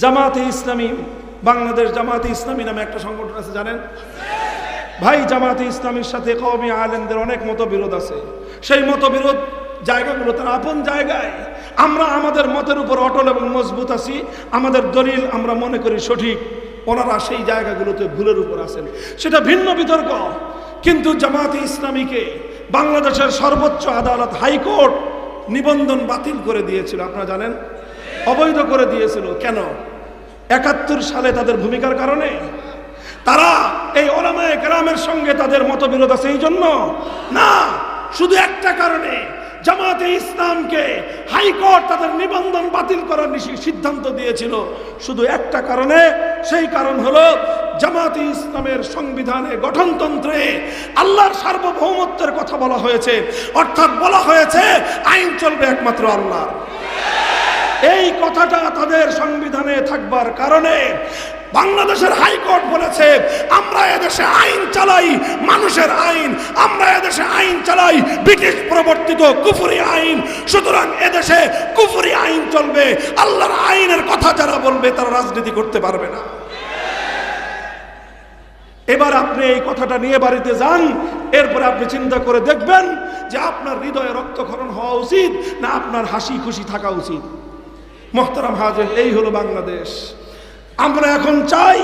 জামাতে ইসলামী, বাংলাদেশ জামাতে ইসলামী নামে একটা সংগঠন আছে, জানেন? ভাই, জামাতে ইসলামীর সাথে কওমি আলেমদের অনেক মতবিরোধ আছে। সেই মতবিরোধ জায়গাগুলো তার আপন জায়গায়। আমরা আমাদের মতের উপর অটল এবং মজবুত আছি। আমাদের দলিল আমরা মনে করি সঠিক। ওনারা সেই জায়গাগুলোতে ভুলের উপর আছেন। সেটা ভিন্ন বিতর্ক। কিন্তু জামাতে ইসলামীকে বাংলাদেশের সর্বোচ্চ আদালত হাইকোর্ট নিবন্ধন বাতিল করে দিয়েছিল। আপনারা জানেন? অবৈধ করে দিয়েছিল। কেন? একাত্তর সালে তাদের ভূমিকার কারণে। তারা এই ওলামায়ে গ্রামের সঙ্গে তাদের মতবিরোধ আছে এই জন্য? না, শুধু একটা কারণে। জামাতে ইসলামকে হাইকোর্ট তাদের নিবন্ধন বাতিল করার সিদ্ধান্ত দিয়েছিল। শুধু একটা কারণে, সেই কারণ হলো জামাতে ইসলামের সংবিধানে গঠনতন্ত্রে আল্লাহর সার্বভৌমত্বের কথা বলা হয়েছে। অর্থাৎ বলা হয়েছে, আইন চলবে একমাত্র আল্লাহর। এই কথাটা তাদের সংবিধানে থাকবার কারণে বাংলাদেশের হাইকোর্ট বলেছে, আমরা এদেশে আইন চালাই, মানুষের আইন, আমরা এদেশে আইন চালাই, ব্রিটিশ প্রবর্তিত কুফুরি আইন। সুতরাং এদেশে কুফুরি আইন চলবে, আল্লাহর আইনের কথা যারা বলবে, তারা রাজনীতি করতে পারবে না। এবার আপনি এই কথাটা নিয়ে বাড়িতে যান, এরপরে আপনি চিন্তা করে দেখবেন যে আপনার হৃদয়ে রক্তক্ষরণ হওয়া উচিত না আপনার হাসি খুশি থাকা উচিত। মোহতারাম হাজের, এই হলো বাংলাদেশ। আমরা এখন চাই,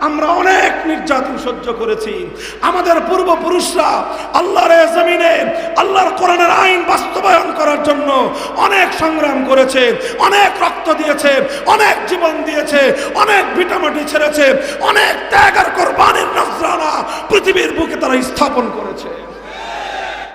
আমরা অনেক নির্যাতন সহ্য করেছি। আমাদের পূর্বপুরুষরা আল্লাহর জমিনে, আল্লাহর কোরআনের আইন বাস্তবায়ন করার জন্য অনেক সংগ্রাম করেছে, অনেক রক্ত দিয়েছে, অনেক জীবন দিয়েছে, অনেক ভিটামাটি ছেড়েছে, অনেক ত্যাগ আর কোরবানির নজরানা পৃথিবীর বুকে তারা স্থাপন করেছে।